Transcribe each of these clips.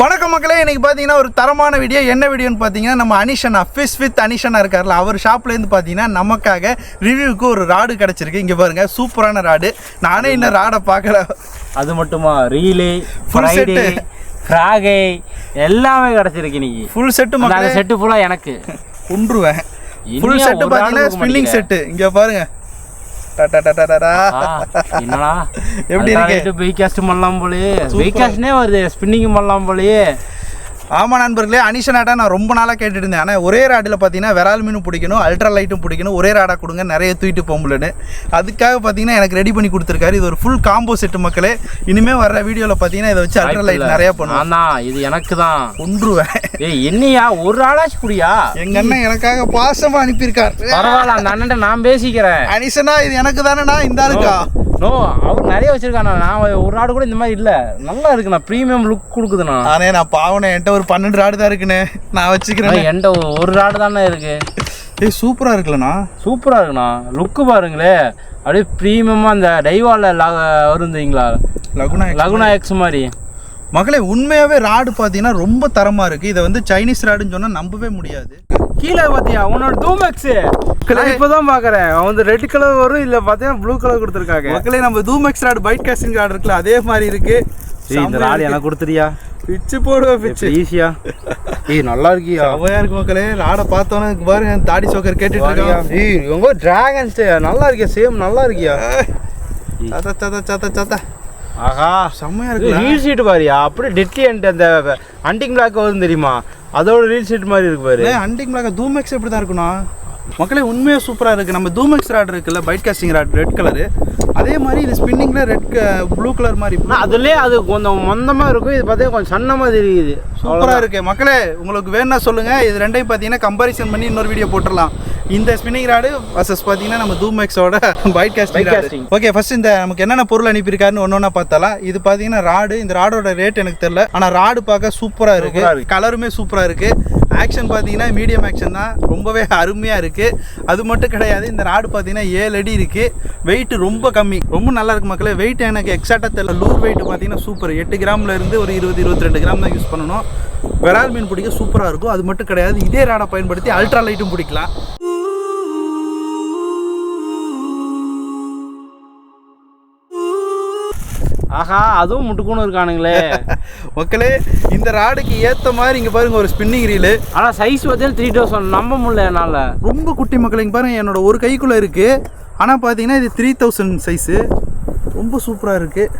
வணக்கம் மக்களே இன்னைக்கு பார்த்தீங்கன்னா ஒரு தரமான வீடியோ என்ன வீடியோன்னு பார்த்தீங்கன்னா நம்ம அனிஷனா ஃபிஷ் வித் அனிஷனா இருக்கார்ல அவர் ஷாப்லேருந்து பார்த்தீங்கன்னா நமக்காக ரிவ்யூக்கு ஒரு ராடு கிடச்சிருக்கு. இங்கே பாருங்க சூப்பரான ராடு. நானே இன்னும் ராடை பார்க்கல. அது மட்டுமா? ரீலு. ஃப்ரைடே ஃப்ராகை எல்லாமே கிடச்சிருக்கு இன்னைக்கு. ஃபுல் செட்டு மக்களே. செட்டு ஃபுல்லாக எனக்கு. குன்றுவேன் ஃபுல் செட்டு பார்த்தீங்கன்னா ஸ்பின்னிங் செட்டு இங்கே பாருங்க டா, டா, டா, டா, டா, டா. ஆ, என்னடா? எப்படி இருக்கு? வெய்காஸ்ட் பண்ணலாம் போலயே. வெய்காஸ்ட்னே வருது ஸ்பின்னிங் பண்ணலாம் போலயே. ஆமாம் நண்பர்களே அனிஷனாட்டா நான் ரொம்ப நாளாக கேட்டுட்டு இருந்தேன். ஆனால் ஒரே ராடில் பார்த்தீங்கன்னா விரால் மீனும் பிடிக்கணும் அல்ட்ரா லைட்டும் பிடிக்கணும் ஒரே ராடாக கொடுங்க நிறைய தூக்கிட்டு போகும்லன்னு அதுக்காக பார்த்தீங்கன்னா எனக்கு ரெடி பண்ணி கொடுத்துருக்காரு. இது ஒரு ஃபுல் காம்போ செட்டு மக்களே. இனிமேல் வர்ற வீடியோவில் பார்த்தீங்கன்னா இதை வச்சு அல்ட்ரா லைட் நிறையா தான் இது எனக்கு தான் கொன்றுவேன். ஏய் என்னையா? ஒரு ஆளாச்சு குடியா எங்க அண்ணன் எனக்காக பாசமா அனுப்பியிருக்கார். பரவாயில்ல அந்த அண்ணன் நான் பேசிக்கிறேன். அனிஷனா இது எனக்கு தானேண்ணா இந்த ஆளுக்கா நோ அவர் நிறைய வச்சிருக்காண்ணா. நான் ஒரு ஆடு கூட இந்த மாதிரி இல்ல. நல்லா இருக்குண்ணா. ப்ரீமியம் லுக் கொடுக்குதுண்ணா. நானே நான் பாவனே என்கிட்ட ஒரு பன்னெண்டு ராடு தான் இருக்குண்ணே. நான் வச்சுக்கிறேன் என்கிட்ட ஒரு ஆடு தானே இருக்கு. ஏய் சூப்பரா இருக்குல்லண்ணா. சூப்பரா இருக்குண்ணா. லுக்கு பாருங்களே. அப்படியே ப்ரீமியமா அந்த டைவால வருந்தீங்களா லகுனா லகுனா எக்ஸ் மாதிரி. மகளே உண்மையாவே ராடு பார்த்தீங்கன்னா ரொம்ப தரமா இருக்கு. இதை வந்து சைனீஸ் ராடுன்னு சொன்னா நம்பவே முடியாது. கீழே பாத்தியா உன்னோட டூமெக்ஸ் நான் இப்பதான் பாக்குறேன். அவன் வந்து ரெட் கலர் வரும் இல்ல பாத்தீங்கன்னா ப்ளூ கலர் கொடுத்துருக்காங்க. மக்களே நம்ம தூமெக்ஸ் ராடு பைட் கேஸ்டிங் ராடு இருக்குல்ல அதே மாதிரி இருக்கு. இந்த ராடு எனக்கு கொடுத்துறியா பிச்சு போடுவேன் பிச்சு. ஈஸியா ஏய் நல்லா இருக்கியா? செவையா இருக்கு மக்களே. ராடை பார்த்தோன்னே பாருங்க தாடி சோக்கர் கேட்டுட்டு இருக்கான். ஏய் உங்க டிராகன்ஸ் நல்லா இருக்கியா? சேம் நல்லா இருக்கியா? சத்த சத்த சத்த சத்த. ஆஹா. செம்மையா இருக்குல்ல? ரீல் ஷீட் பாரியா. அப்படியே டெட்லி அண்ட் அந்த ஹண்டிங் பிளாக் வரும் தெரியுமா? அதோட ரீல் ஷீட் மாதிரி இருக்கு பாரு. அண்டிங் பிளாக் தூமெக்ஸ் எப்படி தான் இருக்கணும் மக்களே உண்மையாக சூப்பராக இருக்குது நம்ம தூமெக்ஸ் ராட் இருக்குல்ல bait casting rod red colour அதே மாதிரி இது ஸ்பின்னிங்கில் ரெட் ப்ளூ கலர் மாதிரி அதுலயே அது கொஞ்சம் மந்தமா இருக்கும். இது பார்த்தா கொஞ்சம் சன்னமா தெரியுது சூப்பராக இருக்கு. மக்களே உங்களுக்கு வேணா சொல்லுங்கள் இது ரெண்டையும் பார்த்தீங்கன்னா கம்பாரிசன் பண்ணி இன்னொரு வீடியோ போட்டுடலாம். இந்த ஸ்பின்னிங் ராடு வர்சஸ் பார்த்தீங்கன்னா நம்ம தூமெக்ஸோட bait casting casting. Okay first இந்த நமக்கு என்னென்ன பொருள் அனுப்பியிருக்காருன்னு ஒன்று ஒன்றா பார்த்தாலாம். இது பார்த்தீங்கன்னா ராடு இந்த ராடோட ரேட் எனக்கு தெரியல. ஆனால் ராடு பார்க்க சூப்பராக இருக்கு. சூப்பரா இருக்கு. கலருமே சூப்பராக இருக்கு. ஆக்ஷன் பார்த்தீங்கன்னா மீடியம் ஆக்ஷன் தான். ரொம்பவே அருமையாக இருக்குது அது மட்டும் கிடையாது இந்த ராடு பார்த்தீங்கன்னா ஏழு அடி இருக்குது வெயிட்டு ரொம்ப கம்மி. ரொம்ப நல்லா இருக்கு மக்களே. வெயிட் எனக்கு எக்ஸாக்டாக தெரியல. லூர் வெயிட் பார்த்தீங்கன்னா சூப்பர் எட்டு கிராமில் இருந்து ஒரு இருபது இருபத்தி ரெண்டு கிராம் தான் யூஸ் பண்ணணும். விரால் மீன் பிடிக்க சூப்பராக இருக்கும். அது மட்டும் கிடையாது. இதே ராடை பயன்படுத்தி அல்ட்ரா லைட்டும் பிடிக்கலாம். ஆஹா அதுவும் முட்டுக்கூன்னு இருக்கானுங்களே. மக்களே இந்த ராடுக்கு ஏற்ற மாதிரி இங்கே பாருங்க ஒரு ஸ்பின்னிங் ரீலு ஆனா சைஸ் பார்த்தீங்கன்னா த்ரீ தௌசண்ட் நம்ப முடியல என்னால. ரொம்ப குட்டி மக்கள் இங்கே பாருங்க என்னோட ஒரு கைக்குள்ளே இருக்குது ஆனால் பார்த்தீங்கன்னா இது த்ரீ தௌசண்ட் சைஸு ரொம்ப சூப்பராக இருக்குது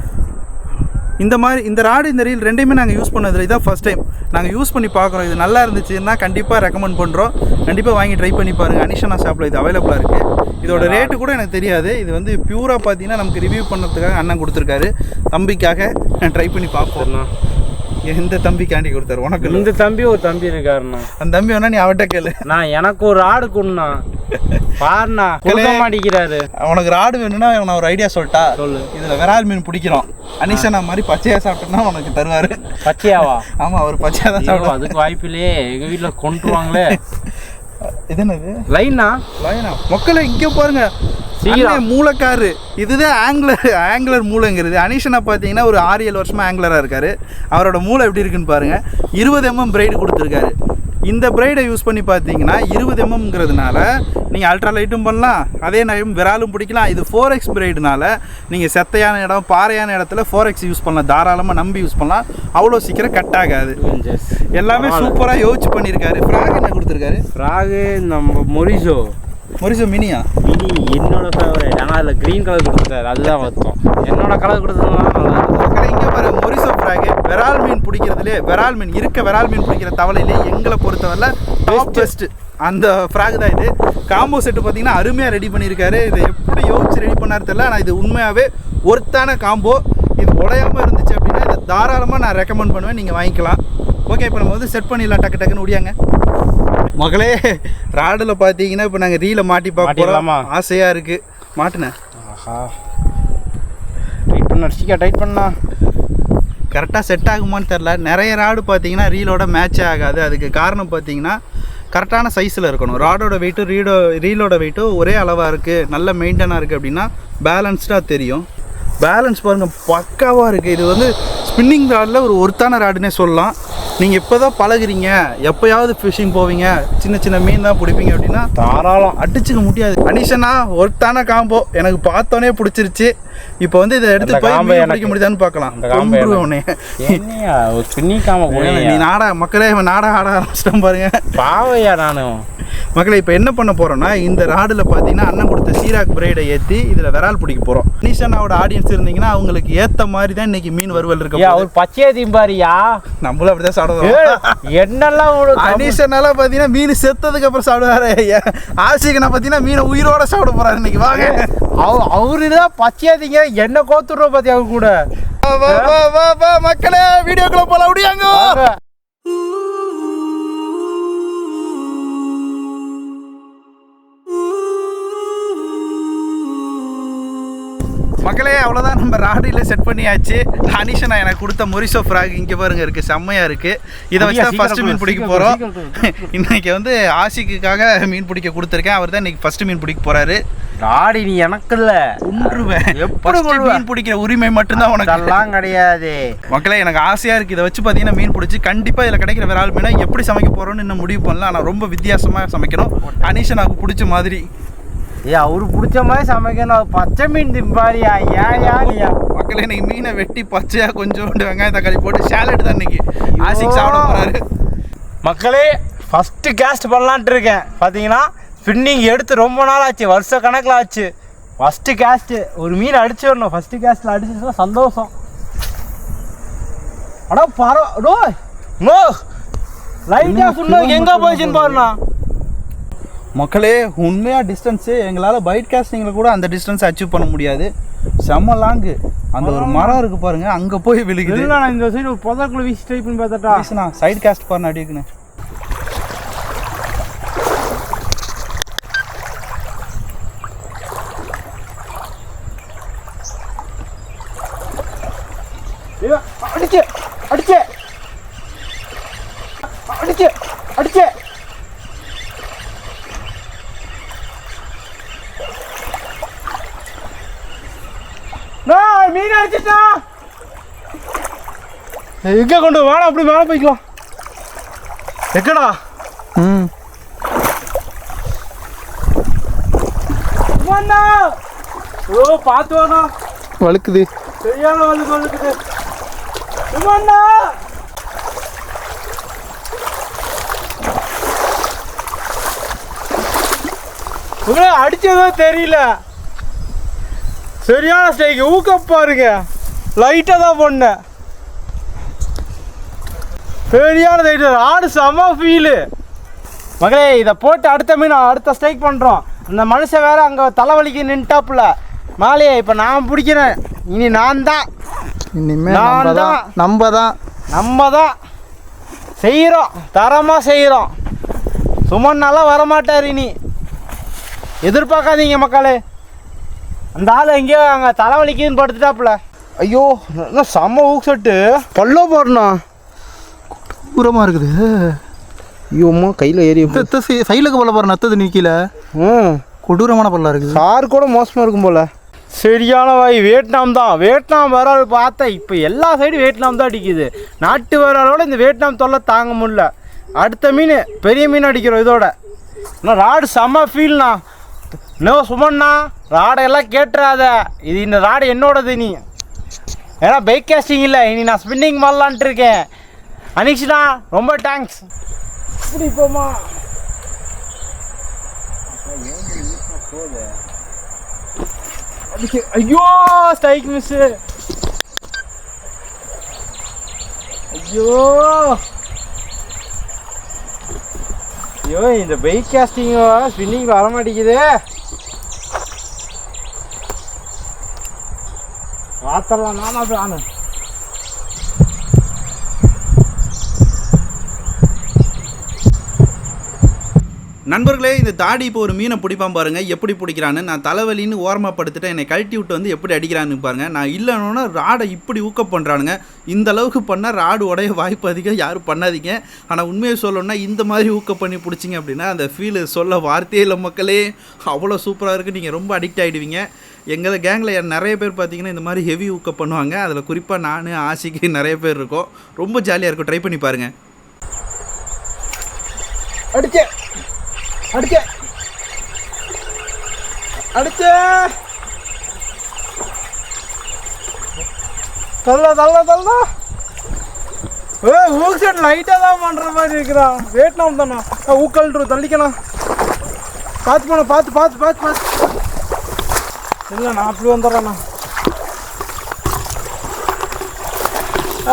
இந்த மாதிரி இந்த ராடு இந்த ரீல் ரெண்டையுமே நாங்கள் யூஸ் பண்ணதில்லை இதான் ஃபர்ஸ்ட் டைம் நாங்கள் யூஸ் பண்ணி பார்க்குறோம். இது நல்லா இருந்துச்சுன்னா கண்டிப்பாக ரெக்கமெண்ட் பண்ணுறோம் கண்டிப்பாக வாங்கி ட்ரை பண்ணி பாருங்கள் அனிஷனா ஷாப்பில் இது அவைலபிளாக இருக்குது இதோட ரேட்டு கூட எனக்கு தெரியாது. இது வந்து பியூராக பார்த்தீங்கன்னா நமக்கு ரிவ்யூ பண்ணுறதுக்காக அண்ணன் கொடுத்துருக்காரு. தம்பிக்காக ட்ரை பண்ணி பார்ப்போம். எந்த தம்பிக்காண்டி கொடுத்தாரு? உனக்கு. இந்த தம்பி ஒரு தம்பி இருக்காருண்ணா. அந்த தம்பி வேணா நீ அவட்ட கேளு. நான் எனக்கு ஒரு ஆடு கொண்டுண்ணா பாருண்ணா கொடுக்க மாட்டேங்கிறாரு. உனக்கு ராடு வேணும்னா நான் ஒரு ஐடியா சொல்லிட்டா. சொல்லு. இதில் விரால் மீன் பிடிக்கிறோம். அனிஷனா மாதிரி பச்சையாக சாப்பிட்டோம்னா உனக்கு தருவார். பச்சையாவா? ஆமாம் அவர் பச்சையாக தான் ஐயோ, சாப்பிடுவார். அதுக்கு வாய்ப்பில்லையே. எங்க வீட்டுல கொண்டுருவாங்களே. இது என்னது? லைனா? லயனா மக்களை இங்கே பாருங்க. அண்ணன் மூலக்காரு இதுதான் ஆங்கிலர் ஆங்கிலர் மூளைங்கிறது. அனிஷனா பார்த்தீங்கன்னா ஒரு ஆறு ஏழு வருஷமா ஆங்கிலராக இருக்காரு. அவரோட மூளை எப்படி இருக்குன்னு பாருங்க. இருபது எம்எம் பிரைடு கொடுத்துருக்காரு. இந்த பிரைடை யூஸ் பண்ணி பார்த்தீங்கன்னா இருபது எம்எம்ங்கிறதுனால நீங்கள் அல்ட்ரா லைட்டும் பண்ணலாம். அதே நேரம் விராலும் பிடிக்கலாம். இது ஃபோர் எக்ஸ் பிரைடுனால நீங்கள் செத்தையான இடம் பாறையான இடத்துல ஃபோர் எக்ஸ் யூஸ் பண்ணலாம். தாராளமாக நம்பி யூஸ் பண்ணலாம். அவ்வளோ சீக்கிரம் கட் ஆகாது. எல்லாமே சூப்பராக யோசிச்சு பண்ணியிருக்காரு. ஃப்ராக் என்ன கொடுத்துருக்காரு? ஃப்ராகு நம்ம மொரிசோ. மொரிசோ மினியா மினி என்னோட ஃபேவரட் ஆனால் அதில் க்ரீன் கலர் கொடுத்துருக்காரு. அதுதான் வருத்தம். என்னோட கலர் கொடுத்ததுனா நல்லா இருக்கும். மக்களே இங்கே பாரு மொரிசோ ஃப்ராகு விரால் மீன் பிடிக்கிறதுலே விரால் மீன் இருக்க விரால் மீன் பிடிக்கிற தவளையிலே எங்களை பொறுத்தவரை டாப் பெஸ்ட் அந்த ஃப்ராக் தான் இது. காம்போ செட்டு பார்த்தீங்கன்னா அருமையாக ரெடி பண்ணியிருக்காரு. இதை எப்படி யோசிச்சு ரெடி பண்ணாரு தெரியல ஆனால் இது உண்மையாகவே ஒர்த்தான காம்போ இது உடையாமல் இருந்துச்சு அப்படின்னா இதை தாராளமாக நான் ரெக்கமெண்ட் பண்ணுவேன். நீங்கள் வாங்கிக்கலாம். ஓகே இப்போ நம்ம வந்து செட் பண்ணிடலாம் டக்கு டக்குன்னு முடியாங்க மகளே ராடில் பார்த்தீங்கன்னா இப்போ நாங்கள் ரீலை மாட்டி பார்க்க மாட்டிடலாமா? போகிறோம் ஆசையாக இருக்குது மாட்டினேன் ஆஹா. டைட் பண்ண அடிச்சிக்கா டைட் பண்ணா. கரெக்டாக செட் ஆகுமான்னு தெரில நிறைய ராடு பார்த்தீங்கன்னா ரீலோட மேட்ச் ஆகாது. அதுக்கு காரணம் பார்த்தீங்கன்னா கரெக்டான சைஸில் இருக்கணும். ராடோட வெயிட்டும் ரீடோ ரீலோட வெயிட்டும் ஒரே அளவாக இருக்குது நல்ல மெயின்டைனாக இருக்குது அப்படின்னா பேலன்ஸ்டாக தெரியும். பேலன்ஸ் பாருங்கள் பக்காவாக இருக்குது இது வந்து ஸ்பின்னிங் ராடில் ஒரு ஒருத்தான ராடுனே சொல்லலாம். நீங்கள் இப்போ தான் பழகுறீங்க எப்போயாவது ஃபிஷிங் போவீங்க சின்ன சின்ன மீன் தான் பிடிப்பீங்க அப்படின்னா தாராளம் அடிச்சுக்க முடியாது அனிஷனா ஒருத்தான காம்போ எனக்கு பார்த்தோன்னே பிடிச்சிருச்சு இப்போ வந்து இதை எடுத்து போய் பிடிக்க முடியுதான்னு பார்க்கலாம் காம்பை ஒரு பின்னிக்காம நீ நாடா மக்களே நாடா ஆட ஆரம்பிச்சிட்டான் பாருங்க பாவையா நானும் மக்களே இப்போ என்ன பண்ண போறோம்னா இந்த ராடில் பார்த்தீங்கன்னா அண்ணன் கொடுத்த சீராக் பிரைடை ஏற்றி இதில் விரால் பிடிக்க போகிறோம் அனிஷனாவோட ஆடியன்ஸ் இருந்தீங்கன்னா அவங்களுக்கு ஏற்ற மாதிரி தான் இன்னைக்கு மீன் வறுவல் இருக்க. அவர் பச்சையா தீம்பாரியா நம்மளும் அப்படிதான் சாப்பிடுவோம். என்னெல்லாம் ஒரு அனிஷனால பார்த்தீங்கன்னா மீன் செத்ததுக்கு அப்புறம் சாப்பிடுவாரு. ஆசிகனை பார்த்தீங்கன்னா மீனை உயிரோட சாப்பிட போறாரு இன்னைக்கு. வாங்க. அவ- அவரு தான் பச்சையாதீங்க என்ன கோத்துடுறோம் பாத்தி அவங்க கூட? மக்களே வீடியோக்குள்ள போல முடியாங்க மக்களே அவ்வளோதான் நம்ம ராடியில் செட் பண்ணியாச்சு. அனிஷனா எனக்கு கொடுத்த மொரிசோ ஃப்ராக் இங்கே பாருங்க இருக்கு. செம்மையா இருக்கு. இதை வச்சு தான் ஃபர்ஸ்ட் மீன் பிடிக்க போகிறோம். இன்னைக்கு வந்து ஆசிக்குக்காக மீன் பிடிக்க கொடுத்துருக்கேன். அவர் தான் இன்னைக்கு ஃபர்ஸ்ட் மீன் பிடிக்க போறாரு. டாடி நீ எனக்கு இல்ல. கொன்றுவேன் எப்படி? மீன் பிடிக்கிற உரிமை மட்டும்தான் உனக்கு. அதெல்லாம் கிடையாது. மக்களே எனக்கு ஆசையாக இருக்குது இதை வச்சு பார்த்தீங்கன்னா மீன் பிடிச்சி கண்டிப்பாக இதில் கிடைக்கிற விரால் மீனை எப்படி சமைக்க போகிறோன்னு இன்னும் முடிவு பண்ணல ஆனால் ரொம்ப வித்தியாசமாக சமைக்கணும். அனிஷனாவுக்கு பிடிச்ச மாதிரி. ஏ அவரு பிடிச்ச மாதிரி சமைக்கணும். பச்சை மீன் திம்பாரியா? ஏன் யாரியா மக்களே இன்னைக்கு மீனை வெட்டி பச்சையாக கொஞ்சோண்டு வெங்காயம் தக்காளி போட்டு சேலட் தான் இன்னைக்கு. ஆசிக் சாப்பிட போகிறாரு மக்களே ஃபஸ்ட்டு கேஸ்ட் பண்ணலான்ட்டு இருக்கேன். பார்த்தீங்கன்னா ஸ்பின்னிங் எடுத்து ரொம்ப நாள் ஆச்சு. வருஷ கணக்கில் ஆச்சு. ஃபஸ்ட்டு கேஸ்ட்டு ஒரு மீன் அடிச்சு வரணும். ஃபஸ்ட்டு கேஸ்ட்டில் அடிச்சுன்னா சந்தோஷம். அடா பரவ நோ. லைட்டாக சொன்னோம் எங்கே போயிடுச்சுன்னு பாருண்ணா. மக்களே உண்மையாக டிஸ்டன்ஸு எங்களால் பைட் காஸ்டிங்கில் கூட அந்த டிஸ்டன்ஸ் அச்சீவ் பண்ண முடியாது. செம்ம லாங்கு அந்த ஒரு மரம் இருக்கு பாருங்க அங்கே போய் விழுகுது. இல்லை நான் இந்த சைடு புதக்குள்ள வீசி ட்ரை பண்ணி பார்த்தட்டா. வீசுனா சைடு காஸ்ட் பாருங்க அடிக்குன்னு அடிச்சு அடிச்சு அடிச்சு. அடிச்சு நான் மீன் அடிச்சிட்டா எங்க கொண்டு வாடா அப்படி மேலே போய்க்கலாம். எக்கடா ம். ஓ பார்த்து வாடா. வழுக்குது. சரியான வந்து கொண்டுக்குது அண்ணா உங்களை அடிச்சதோ தெரியல. சரியான ஸ்டைக்கு ஊக்கம் பாருங்க. லைட்டாக தான் பண்ணேன் சரியான லைட்டு ஆடு செம ஃபீலு மகளே இதை போட்டு அடுத்த மீன் அடுத்த ஸ்ட்ரைக் பண்ணுறோம் அந்த மனுஷன் வேற அங்கே தலைவலிக்கு நின்ட்டாப்புல. மாலையே இப்போ நான் பிடிக்கிறேன். இனி நான் தான். இனிமே நான் தான். நம்ம தான். நம்ம தான். செய்கிறோம் தரமாக செய்கிறோம் சுமன்னாலாம் வரமாட்டார் இனி. எதிர்பார்க்காதீங்க மக்களே. அந்த ஆள் எங்கேயோ அங்கே தலைவலிக்குன்னு படுத்துட்டாப்புல. ஐயோ என்ன செம்ம ஊக் செட்டு. பல்லோ போடணும். தூரமாக இருக்குது. ஐயோம்மா கையில் ஏறி சைடுக்கு போல பாரு நத்தது நிற்கல ம் கொடூரமான பல்லா இருக்குது. கார் கூட மோசமாக இருக்கும் போல. சரியான வாய் வியட்நாம் தான். வியட்நாம் வரால் பார்த்தா இப்போ எல்லா சைடும் வியட்நாம் தான் அடிக்குது. நாட்டு வராலோட இந்த வியட்நாம் தொல்லை தாங்க முடியல. அடுத்த மீன் பெரிய மீன் அடிக்கிறோம் இதோட. இன்னும் ராடு செம்ம ஃபீல்ண்ணா இன்னும் சுமண்ணா ராடையெல்லாம் கேட்டுறாத. இது இந்த ராடு என்னோடது நீ. ஏன்னா பைக் கேஸ்டிங் இல்லை. இனி நான் ஸ்பின்னிங் பண்ணலான்ட்டு இருக்கேன். அனிக்ஸ்ண்ணா ரொம்ப தேங்க்ஸ் இப்படி போமா ஐயோ ஸ்ட்ரைக் மிஸ் ஐயோ. ஐயோ இந்த பைக் காஸ்டிங் ஸ்பின்னிங் வர மாட்டேங்குது. பார்த்தரலாம் நானா நானு நண்பர்களே இந்த தாடி இப்போ ஒரு மீனை பிடிப்பான் பாருங்க. எப்படி பிடிக்கிறான்னு நான் தலைவலின்னு ஓரமாக படுத்துட்டு என்னை கழட்டி விட்டு வந்து எப்படி அடிக்கிறான்னு பாருங்க. நான் இல்லைன்னா ராடை இப்படி ஊக்கம் பண்ணுறானுங்க இந்த அளவுக்கு பண்ணால் ராடு உடைய வாய்ப்பு அதிகம். யாரும் பண்ணாதீங்க. ஆனால் உண்மையை சொல்லணும்னா இந்த மாதிரி ஊக்கம் பண்ணி பிடிச்சிங்க அப்படின்னா அந்த ஃபீல் சொல்ல வார்த்தையே இல்லை மக்களே. அவ்வளோ சூப்பராக இருக்குது நீங்கள் ரொம்ப அடிக்ட் ஆகிடுவீங்க எங்களை கேங்கில் நிறைய பேர் பார்த்தீங்கன்னா இந்த மாதிரி ஹெவி ஊக்கம் பண்ணுவாங்க. அதில் குறிப்பாக நான் ஆசிக்கு நிறைய பேர் இருக்கோம். ரொம்ப ஜாலியாக இருக்கும். ட்ரை பண்ணி பாருங்கள் அடிச்சேன் அடிச்சே அடிச்சே தள்ள தள்ள தள்ள. ஏ ஊக் செட் லைட்டாக தான் பண்ணுற மாதிரி இருக்கிறான் வியட்நாம் தானே? ஊக்கல்ட்ரு தள்ளிக்கணும். பார்த்து போன பார்த்து பார்த்து பார்த்து பார்த்து. இல்லை நான் அப்படி வந்துடுறேண்ணா.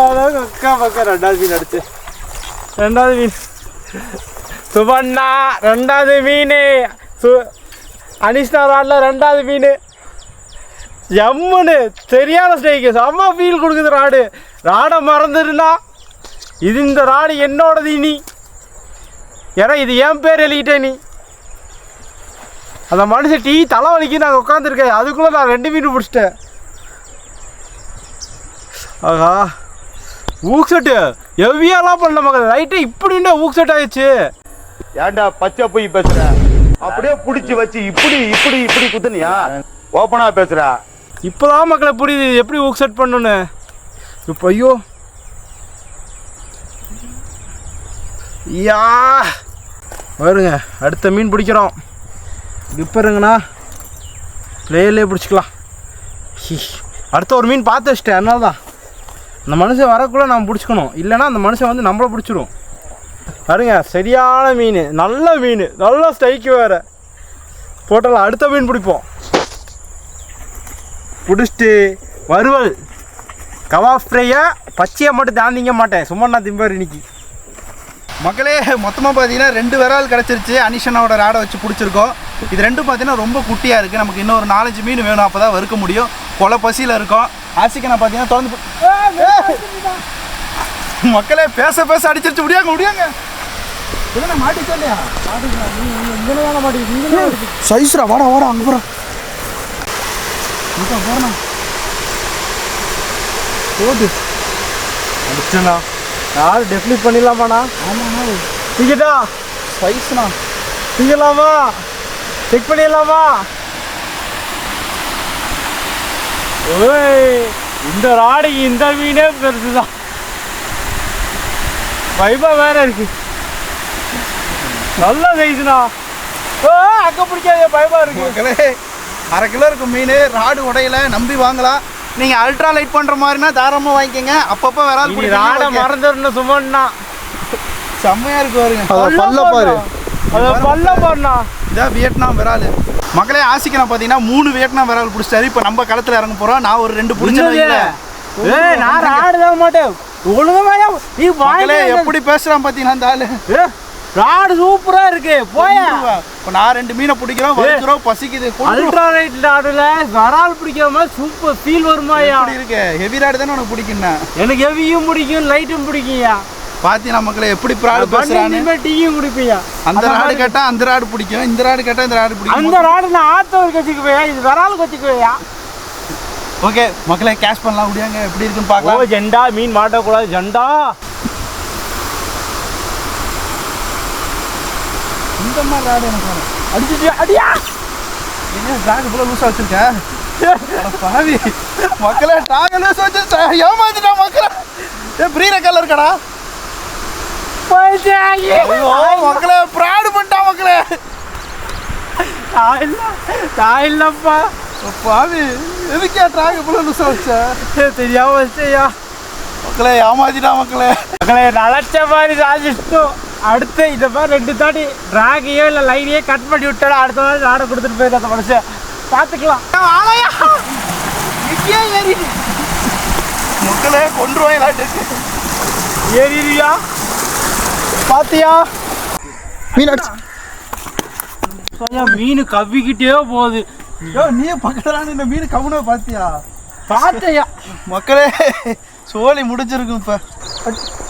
அதாவது அக்கா பக்கம் ரெண்டாவது மீன் அடிச்சு ரெண்டாவது மீன் சுபண்ணா ரெண்டாவது மீன் சு அனிஷ்னா ராடில் ரெண்டாவது மீன் எம்முன்னு சரியான ஸ்டேக்கு செம்ம ஃபீல் கொடுக்குது ராடு. ராடை மறந்துருந்தா இது இந்த ராடு என்னோடது இனி. ஏன்னா இது என் பேர் எழுதிட்டேன் நீ. அந்த மனுஷன் டீ தலைவலிக்கு நான் உட்காந்துருக்கேன் அதுக்குள்ளே நான் ரெண்டு மீன் பிடிச்சிட்டேன். ஆஹா. ஊக் செட்டு எவ்வியாலாம் பண்ண மகள். ரைட்டு இப்படின்னா ஊக் செட் ஆயிடுச்சு. ஏன்டா பச்சை போய் பேசுற? அப்படியே புடிச்சு வச்சு இப்படி இப்படி இப்படி குத்துனியா? ஓப்பனா பேசுற. இப்போதான் மக்களை புரியுது எப்படி ஊக் செட் பண்ணணும்னு. இப்போ ஐயோ. யா வருங்க அடுத்த மீன் பிடிக்கிறோம். இப்பருங்கண்ணா பிளேயர்லேயே பிடிச்சிக்கலாம். அடுத்த ஒரு மீன் பார்த்து வச்சிட்டேன் அதனால தான் அந்த மனுஷன் வரக்குள்ளே நம்ம பிடிச்சிக்கணும். இல்லைன்னா அந்த மனுஷன் வந்து நம்மளை பிடிச்சிரும். பாருங்க சரியான மீன். நல்ல மீன். நல்ல ஸ்டைக்கு வேறு. போட்டலாம் அடுத்த மீன் பிடிப்போம். பிடிச்சிட்டு வறுவல். கவாப் ஃப்ரையை பச்சையை மட்டும் தாந்திங்க மாட்டேன். சும்மா நான் திம்பார் இன்னைக்கு. மக்களே மொத்தமாக பார்த்தீங்கன்னா ரெண்டு விரால் கிடச்சிருச்சு. அனிஷனோட ராடை வச்சு பிடிச்சிருக்கோம். இது ரெண்டும் பார்த்தீங்கன்னா ரொம்ப குட்டியாக இருக்குது நமக்கு இன்னொரு நாலஞ்சு மீன் வேணும். அப்போ தான் வறுக்க முடியும். கொலை பசியில் இருக்கும். ஆசிக்கனை பார்த்தீங்கன்னா திறந்து போ- மக்களே பேச பேச அடிச்சிருச்சு. முடியாங்க முடியாங்க. சைஸ்ரா வாடா வாடா அங்கே போகிறோம் போகிறா போகுது அடிச்சண்ணா யார் டெஃபினிட் பண்ணிடலாமாண்ணா? ஆமாண்ணா. டிக்கெட்டா சைஸ்ண்ணா. டிக்கலாமா செக் பண்ணிடலாமா? ஓய் இந்த ராடிக்கு இந்த மீனே பெருசு தான் வைபா வேற இருக்கு. நல்ல சைஸ்ண்ணா ஓ அங்க பிடிக்காதே பயமா இருக்கு. மக்களே அரை கிலோ இருக்கும் மீன் ராடு உடையில நம்பி வாங்கலாம். நீங்கள் அல்ட்ரா லைட் பண்ணுற மாதிரினா தாராளமாக வாங்கிக்கோங்க. அப்பப்போ விரால் நீ ராடை மறந்துடணும் சுமண்ணா செம்மையாக இருக்கு பாருங்க. பல்ல பாரு. அத பல்ல பாருண்ணா இதான் வியட்நாம் விரால். மக்களே ஆசிக்கணும் பார்த்தீங்கன்னா மூணு வியட்நாம் விரால் பிடிச்சிட்டாரு இப்போ நம்ம களத்தில் இறங்க போகிறோம் நான் ஒரு ரெண்டு பிடிச்சேன் ஏய் நான் ராடு தான் மாட்டேன். ஒழுங்கா நீ மக்களே வாங்கி எப்படி பேசுகிறான் பார்த்தீங்கன்னா அந்த ஆளு? ராடு சூப்பரா இருக்கு. போயா. இப்போ நான் ரெண்டு மீனை பிடிக்கிறோம் வறுக்கிறோம் பசிக்குது. அல்ட்ரா ரைட் ராடுல வரால் பிடிக்கிற மாதிரி சூப்பர் ஃபீல் வருமாயா இருக்கு? ஹெவி ராடு தானே உனக்கு பிடிக்குண்ணா எனக்கு ஹெவியும் பிடிக்கும் லைட்டும் பிடிக்கும்யா பார்த்தீங்கன்னா மக்களே எப்படி ப்ராடு பண்ணி டீயும் குடிப்பீங்க அந்த ராடு கேட்டால் அந்த ராடு பிடிக்கும் இந்த ராடு கேட்டால் இந்த ராடு பிடிக்கும். அந்த ராடு நான் ஆத்தவர் கச்சிக்குவேயா இது வரால் கச்சிக்குவேயா ஓகே மக்களே கேஷ் பண்ணலாம் முடியாங்க எப்படி இருக்குன்னு பார்க்கலாம். ஜெண்டா மீன் மாட்டக்கூடாது ஜெண்டா. இந்த மாதிரி ராடு எனக்கு வேணும். அடிச்சிட்டு அடியா! என்ன டாக் இவ்வளோ லூஸாக வச்சிருக்க? அட பாவி. மக்களே டாக் லூஸ் வச்சு ஏமாத்திட்டா மக்களே. ஏ பிரீர கலர் இருக்கடா. மக்களே ப்ராடு பண்ணிட்டா மக்களே. நான் இல்ல நான் இல்லப்பா. பாவி. எதுக்கே டாக் இவ்வளோ லூஸாக வச்ச? தெரியாம வச்சியா மக்களே ஏமாத்திட்டா மக்களே. மக்களை நினச்ச மாதிரி சாதிச்சிட்டோம் அடுத்து இந்த மாதிரி ரெண்டு தாட்டி ட்ராகையோ இல்லை லைனையோ கட் பண்ணி விட்டாலும் அடுத்த மாதிரி நாடை கொடுத்துட்டு போயிடும் அந்த மனுஷன். பார்த்துக்கலாம். ஆளையா இங்கே ஏறி. மக்களே கொண்டு வாயிலாட்டு ஏறியா பார்த்தியா மீன் அடிச்சு கொஞ்சம் மீன் கவ்விக்கிட்டே போகுது. ஐயோ நீ பக்கத்துல இந்த மீன் கவுன பாத்தியா? பார்த்தையா மக்களே சோலி முடிஞ்சிருக்கும் இப்ப.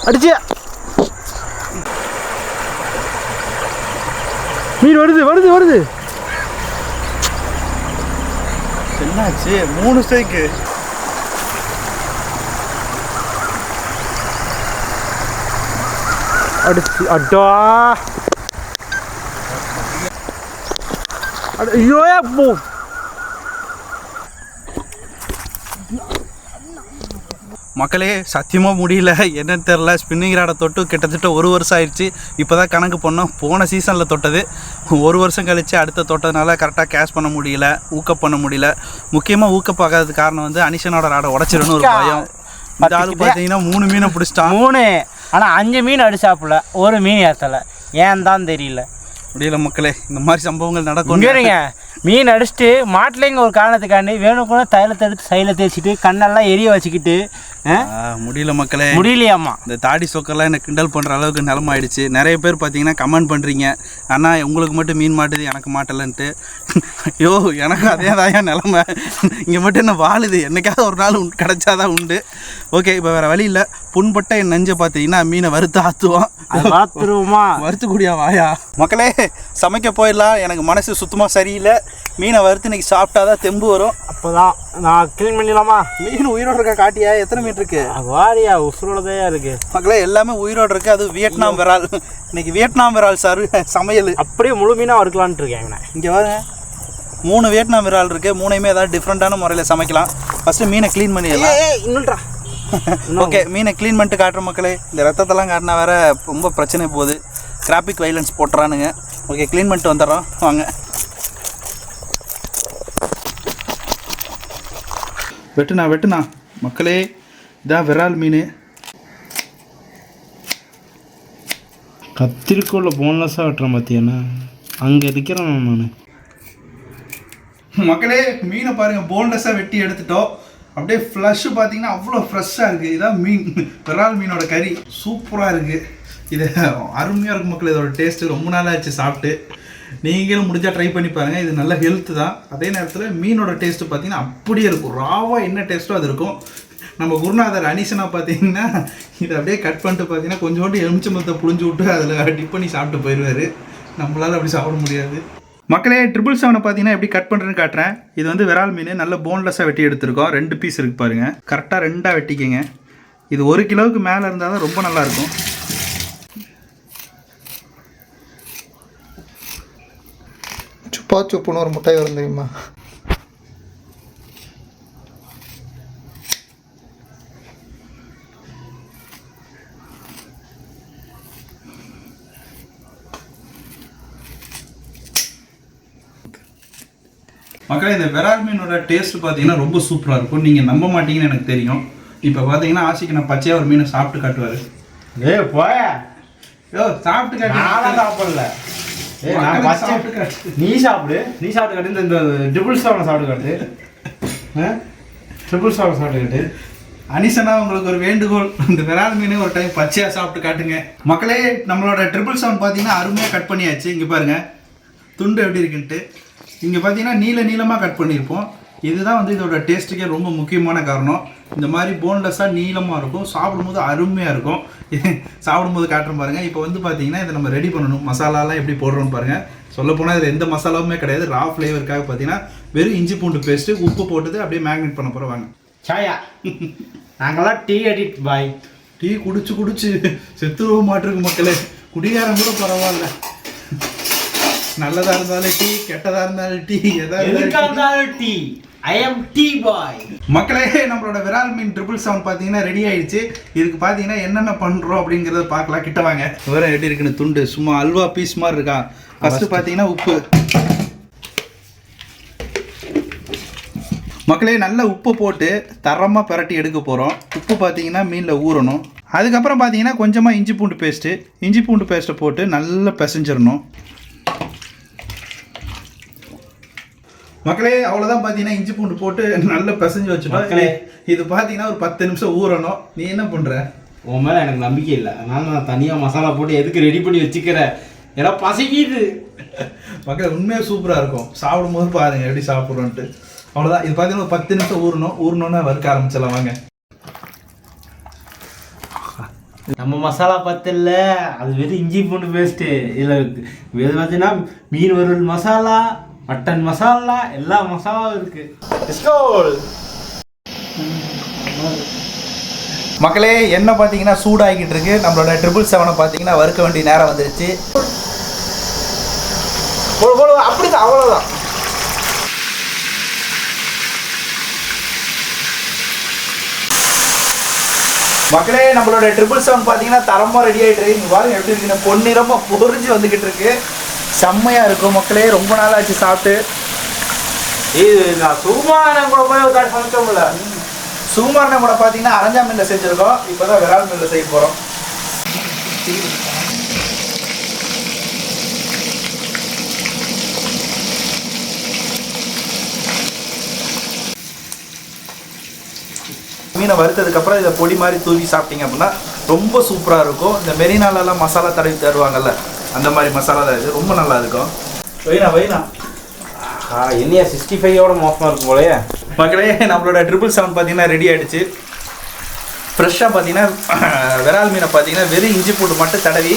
அடிச்சு மீன் வருது வருது வருது. என்னாச்சு? மூணு ஸ்ட்ரைக்கு அடிச்சு அட்டா அட ஐயோ போ. மக்களே சத்தியமாக முடியல. என்னன்னு தெரில ஸ்பின்னிங் ராடை தொட்டு கிட்டத்தட்ட ஒரு வருஷம் ஆயிடுச்சு. இப்போ தான் கணக்கு பண்ணோம் போன சீசனில் தொட்டது. ஒரு வருஷம் கழித்து அடுத்த தொட்டதுனால கரெக்டாக கேஷ் பண்ண முடியல. ஊக்கப் பண்ண முடியல. முக்கியமாக ஊக்கப்பாகாதது காரணம் வந்து அனிஷனோட ராடை உடச்சிடணும் ஒரு பயம். இந்த ஆள் பார்த்தீங்கன்னா மூணு மீனை பிடிச்சிட்டான். மூணு. ஆனால் அஞ்சு மீன் அடிச்சாப்புல. ஒரு மீன் ஏற்றலை ஏன் தான் தெரியல. முடியல மக்களே இந்த மாதிரி சம்பவங்கள் நடக்கும் இருங்க. மீன் அடிச்சுட்டு மாட்டிலைங்க ஒரு காரணத்துக்காண்டி வேணும்னா தைலத்தை எடுத்து சைடில் தேய்ச்சிட்டு கண்ணெல்லாம் எரிய வச்சுக்கிட்டு முடியல மக்களே. முடியலையாம்மா. இந்த தாடி சொக்கெல்லாம் என்ன கிண்டல் பண்ணுற அளவுக்கு நிலம ஆயிடுச்சு நிறைய பேர் பார்த்தீங்கன்னா கமெண்ட் பண்ணுறீங்க அண்ணா உங்களுக்கு மட்டும் மீன் மாட்டுது எனக்கு மாட்டலன்ட்டு. ஐயோ எனக்கு அதே தான் நிலமை. இங்கே மட்டும் என்ன வாழுது? என்னைக்காவது ஒரு நாள் உண்டு கிடைச்சாதான் உண்டு. ஓகே இப்போ வேறு வழி இல்லை. புண்பட்ட என் நெஞ்சை பார்த்தீங்கன்னா மீனை வறுத்து ஆற்றுவோம் அது பார்த்துருவோமா வறுத்துக்கூடிய வாயா. மக்களே சமைக்க போயிடலாம். எனக்கு மனசு சுத்தமாக சரியில்லை. மீனை வறுத்து இன்னைக்கு சாப்பிட்டாதான் தெம்பு வரும். அப்போதான் நான் க்ளீன் பண்ணிடலாமா? மீன் உயிரோடு இருக்கா காட்டியா? எத்தனை மீன் இருக்கு? வாரியா உசுரோடதையா இருக்கு. மக்களே எல்லாமே உயிரோடு இருக்கு. அது வியட்நாம் விரால். இன்னைக்கு வியட்நாம் விரால் சார் சமையல். அப்படியே முழு மீனாக வறுக்கலான்ட்டு இருக்கேன் இங்கே பாருங்க. மூணு வியட்நாம் விரால் இருக்கு. மூணையுமே ஏதாவது டிஃப்ரெண்ட்டான முறையில் சமைக்கலாம். ஃபஸ்ட்டு மீனை க்ளீன் பண்ணிடலாம். இன்னும்டா ஓகே மீனை க்ளீன் பண்ணிட்டு காட்டுற மக்களே இந்த ரத்தத்தெல்லாம் காட்டினா வேற ரொம்ப பிரச்சனை போகுது. கிராபிக் வைலன்ஸ் போட்டுறானுங்க. ஓகே க்ளீன் பண்ணிட்டு வந்துடுறோம். வாங்க. வெட்டுண்ணா வெட்டுண்ணா. மக்களே இதான் விரால் மீன். கத்திரிக்கோள போன்லெஸ்ஸாக வெட்டுறேன் பார்த்தியாண்ணா அங்கே இருக்கிறேன் நான்? மக்களே மீனை பாருங்கள் போன்லெஸ்ஸாக வெட்டி எடுத்துட்டோம். அப்படியே ஃப்ளஷ் பார்த்தீங்கன்னா அவ்வளோ ஃப்ரெஷ்ஷாக இருக்குது இதான் மீன் விரால் மீனோட கறி. சூப்பராக இருக்குது இது அருமையாக இருக்கும் மக்கள் இதோட டேஸ்ட்டு ரொம்ப நாளாக ஆச்சு சாப்பிட்டு. நீங்களும் முடிஞ்சால் ட்ரை பண்ணி பாருங்கள் இது நல்ல ஹெல்த்து தான். அதே நேரத்தில் மீனோட டேஸ்ட்டு பார்த்தீங்கன்னா அப்படியே இருக்கும். ராவாக என்ன டேஸ்ட்டோ அது இருக்கும். நம்ம குருநாதர் அனிசனா பார்த்தீங்கன்னா இதை அப்படியே கட் பண்ணிட்டு பார்த்தீங்கன்னா கொஞ்சோண்டு எலுமிச்சம்பத்தை புழிஞ்சு விட்டு அதில் டிப் பண்ணி சாப்பிட்டு போயிடுவார் நம்மளால் அப்படி சாப்பிட முடியாது. மக்களே ட்ரிபிள் செவனை பார்த்தீங்கன்னா எப்படி கட் பண்ணுறேன்னு காட்டுறேன். இது வந்து விரால் மீன் நல்ல போன்லெஸ்ஸாக வெட்டி எடுத்திருக்கோம். ரெண்டு பீஸ் இருக்கு பாருங்கள் கரெக்டாக ரெண்டாக வெட்டிக்கங்க. இது ஒரு கிலோவுக்கு மேலே இருந்தால் தான் ரொம்ப நல்லாயிருக்கும் சுப்பா சுப்புன்னு ஒரு முட்டை வரும் தெரியுமா? மக்களே இந்த விரால் மீனோட டேஸ்ட் பார்த்தீங்கன்னா ரொம்ப சூப்பராக இருக்கும். நீங்கள் நம்ப மாட்டீங்கன்னு எனக்கு தெரியும். இப்போ பார்த்தீங்கன்னா ஆசைக்கு நான் பச்சையாக ஒரு மீனை சாப்பிட்டு காட்டுவார். ஏய் போய. யோ சாப்பிட்டு காட்டு. சாப்பிடல. நீ சாப்பிடு. நீ சாப்பிட்டு காட்டு. இந்த- ட்ரிபிள் செவனை சாப்பிட்டு காட்டு. ட்ரிபிள் செவனை சாப்பிட்டு காட்டு. அனிசனா உங்களுக்கு ஒரு வேண்டுகோள். இந்த விரால் மீனை ஒரு டைம் பச்சையாக சாப்பிட்டு காட்டுங்க. மக்களே நம்மளோட ட்ரிபிள் செவன் பார்த்தீங்கன்னா அருமையாக கட் பண்ணியாச்சு. இங்கே பாருங்க. துண்டு எப்படி இருக்குன்ட்டு. இங்கே பார்த்தீங்கன்னா நீல நீளமாக கட் பண்ணியிருப்போம். இதுதான் வந்து இதோட டேஸ்ட்டுக்கே ரொம்ப முக்கியமான காரணம். இந்த மாதிரி போன்லெஸ்ஸாக நீளமாக இருக்கும். சாப்பிடும்போது அருமையாக இருக்கும். சாப்பிடும்போது காட்டுறோம் பாருங்கள் இப்போ வந்து பார்த்தீங்கன்னா இதை நம்ம ரெடி பண்ணணும். மசாலாலாம் எப்படி போடுறோம்னு பாருங்கள் சொல்லப்போனால் இதில் எந்த மசாலாவுமே கிடையாது. ரா ஃப்ளேவருக்காக பார்த்தீங்கன்னா வெறும் இஞ்சி பூண்டு பேஸ்ட்டு உப்பு போட்டது அப்படியே மேக்னேட் பண்ண போகிறோம் வாங்க. சாயா நாங்களாம் டீ அடிக்ட் பாய் டீ குடிச்சு குடிச்சு செத்துருவ மாட்டிருக்கு மக்களே. குடிகாரம் கூட பரவாயில்ல. நல்லதா இருந்தாலும் டீ கெட்டதா இருந்தாலும் டீ எதா இருந்தாலும் tea. I am tea boy மக்களே நம்மளோட விரால் மீன் ட்ரிபிள் செவன் பார்த்தீங்கன்னா ரெடி ஆயிடுச்சு. இதுக்கு பார்த்தீங்கன்னா என்னென்ன பண்ணுறோம் அப்படிங்கிறத பார்க்கலாம். கிட்ட வாங்க. வேற எப்படி இருக்குன்னு துண்டு சும்மா அல்வா பீஸ் மாதிரி இருக்கா? ஃபர்ஸ்ட் பார்த்தீங்கன்னா உப்பு. மக்களே நல்ல உப்பு போட்டு தரமாக பிரட்டி எடுக்க போகிறோம் உப்பு பார்த்தீங்கன்னா மீனில் ஊறணும். அதுக்கப்புறம் பார்த்தீங்கன்னா கொஞ்சமாக இஞ்சி பூண்டு பேஸ்ட்டு இஞ்சி பூண்டு பேஸ்ட்டை போட்டு நல்லா பிசைஞ்சிடணும். மக்களே அவ்வளோதான் பார்த்தீங்கன்னா இஞ்சி பூண்டு போட்டு நல்லா பிசைஞ்சு வச்சுட்டோம். மக்களே. இது பார்த்தீங்கன்னா ஒரு பத்து நிமிஷம் ஊறணும். நீ என்ன பண்ணுற உன் மேலே எனக்கு நம்பிக்கை இல்லை. அதனால நான் தனியாக மசாலா போட்டு எதுக்கு ரெடி பண்ணி வச்சுக்கிறேன் ஏன்னா பசிக்கிது. மக்கள் உண்மையாக சூப்பராக இருக்கும். சாப்பிடும்போது பாருங்க எப்படி சாப்பிட்றோன்ட்டு. அவ்வளோதான் இது பார்த்தீங்கன்னா ஒரு பத்து நிமிஷம் ஊறணும். ஊறணுன்னா வறுக்க ஆரம்பிச்சிடலாம். வாங்க. நம்ம மசாலா பத்தல அது வெறும் இஞ்சி பூண்டு பேஸ்ட்டு இதில் இது பார்த்தீங்கன்னா மீன் வறுவல் மசாலா மட்டன் மசாலா எல்லா மசாலாவும் இருக்கு. மக்களே எண்ணெய் பார்த்தீங்கன்னா சூடாகிக்கிட்டு இருக்கு. நம்மளோட ட்ரிபிள் செவனை பார்த்தீங்கன்னா வறுக்க வேண்டிய நேரம் வந்துருச்சு. போடு போடு அப்படிதான் அவ்வளோதான் மக்களே நம்மளோட ட்ரிபிள் செவன் பார்த்தீங்கன்னா தரமாக ரெடி ஆகிட்டு இருக்கு. பாருங்க எப்படி இருக்குன்னு பொன்னிறமாக பொறிஞ்சு வந்துக்கிட்டு இருக்கு. செம்மையாக இருக்கும். மக்களே ரொம்ப நாள் ஆச்சு சாப்பிட்டு. இது நான் சுகுமாரன் கூட போய் ஒரு தாட்டி சமைச்சோம்ல சுகுமாரனை கூட பார்த்தீங்கன்னா அரஞ்சா மீனில் செஞ்சுருக்கோம். இப்போ தான் விரால் மீனில் செய்ய போகிறோம் மீனை வறுத்ததுக்கப்புறம் இதை பொடி மாதிரி தூவி சாப்பிட்டீங்க அப்படின்னா ரொம்ப சூப்பராக இருக்கும். இந்த மெரினாலெல்லாம் மசாலா தடவி தருவாங்கல்ல. அந்த மாதிரி மசாலா தான் இது. ரொம்ப நல்லா இருக்கும். வைனா வைனா. ஆ என்னையா சிக்ஸ்டி ஃபைவோட மோசமாக இருக்கும் போலயே. மக்களே நம்மளோட ட்ரிபிள் செவன் பார்த்தீங்கன்னா ரெடி ஆயிடுச்சு. ஃப்ரெஷ்ஷாக பார்த்தீங்கன்னா விரால் மீனை பார்த்தீங்கன்னா வெறும் இஞ்சி பூண்டு மட்டும் தடவி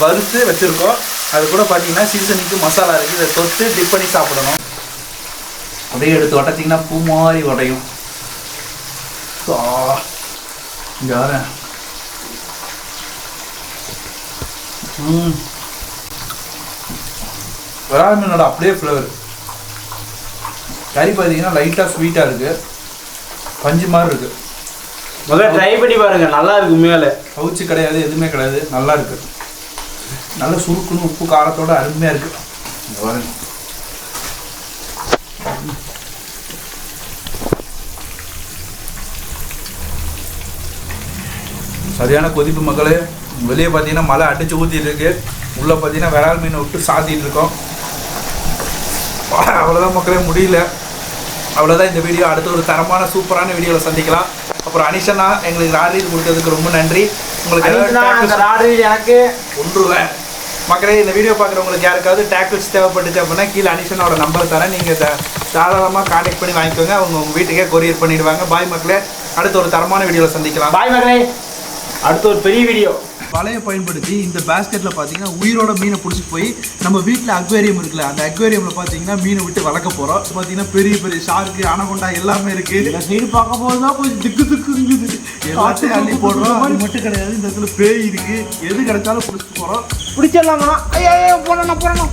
வறுத்து வச்சுருக்கோம். அது கூட பார்த்தீங்கன்னா சீசனுக்கு மசாலா இருக்குது இதை தொட்டு டிப் பண்ணி சாப்பிடணும். அப்படியே எடுத்து உடச்சிங்கன்னா பூ மாதிரி உடையும். வரேன். ம். விரால் மீனோட அப்படியே ஃப்ளேவர் கறி பார்த்தீங்கன்னா லைட்டாக ஸ்வீட்டாக இருக்குது பஞ்சு மாதிரி இருக்குது முதல்ல ட்ரை பண்ணி பாருங்க. நல்லா இருக்கு மேலே கவுச்சி கிடையாது எதுவுமே கிடையாது. நல்லா இருக்கு. நல்ல சுருக்குன்னு உப்பு காரத்தோட அருமையாக இருக்கு. இங்க பாருங்க. சரியான கொதிப்பு மக்களே வெளியே பார்த்தீங்கன்னா மழை அடிச்சு ஊற்றிட்டு இருக்கு. உள்ளே பார்த்தீங்கன்னா விரால் மீனை விட்டு சாத்திட்டு இருக்கோம். அவ்வளோதான் மக்களே முடியல. அவ்வளோதான் இந்த வீடியோ. அடுத்த ஒரு தரமான சூப்பரான வீடியோவில் சந்திக்கலாம். அப்புறம் அனிஷனா எங்களுக்கு ராடீர் கொடுத்ததுக்கு ரொம்ப நன்றி. உங்களுக்கு ஏதாவது அந்த tackles ராடு எனக்கு. ஒன்றுவேன். மக்களே இந்த வீடியோ பார்க்குறவங்களுக்கு யாருக்காவது டேக்கிள்ஸ் தேவைப்பட்டுச்சு அப்படின்னா கீழே அனிஷனோட நம்பர் தரேன். நீங்கள் தாராளமாக காண்டாக்ட் பண்ணி வாங்கிக்கோங்க. அவங்க உங்கள் வீட்டுக்கே கொரியர் பண்ணிடுவாங்க. பாய் மக்களே. அடுத்த ஒரு தரமான வீடியோவில் சந்திக்கலாம். பாய் மகளே அடுத்து ஒரு பெரிய வீடியோ. வலையை பயன்படுத்தி இந்த பேஸ்கெட்டில் பார்த்தீங்கன்னா உயிரோட மீனை பிடிச்சிட்டு போய் நம்ம வீட்டில் அக்வேரியம் இருக்குல்ல அந்த அக்வேரியமில் பார்த்தீங்கன்னா மீனை விட்டு வளர்க்க போகிறோம் பார்த்தீங்கன்னா பெரிய பெரிய ஷார்க்கு அனகொண்டா எல்லாமே இருக்குது இந்த சைடு பார்க்க போது தான் கொஞ்சம் திக்கு திக்குங்குது எல்லாத்தையும் அள்ளி போடுறோம். அது மட்டும் கிடையாது. இந்த இடத்துல பேய் இருக்குது எது கிடைச்சாலும் பிடிச்சிட்டு போகிறோம் பிடிச்சிடலாமா ஐயா போடணும் போடணும்.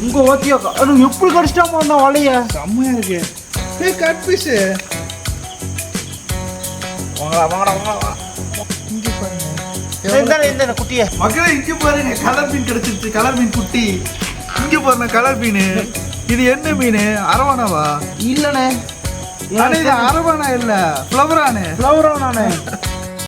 உங்க ஓகே அது எப்படி கடிச்சிட்டா போடணும் வலைய. செம்மையா இருக்கு. ஏய் கட் பீஸ் வாங்கடா வாங்கடா வாங்கடா. குட்டிய. மக்களே இங்க பாருங்க கலர் மீன் கிடைச்சிருச்சு கலர் மீன் குட்டி. இங்க பாருங்க கலர் மீன். இது என்ன மீன்? அரவானாவா இல்லண்ணே. இது அரவானா இல்ல ஃப்ளவரானு ஃப்ளவரா நானே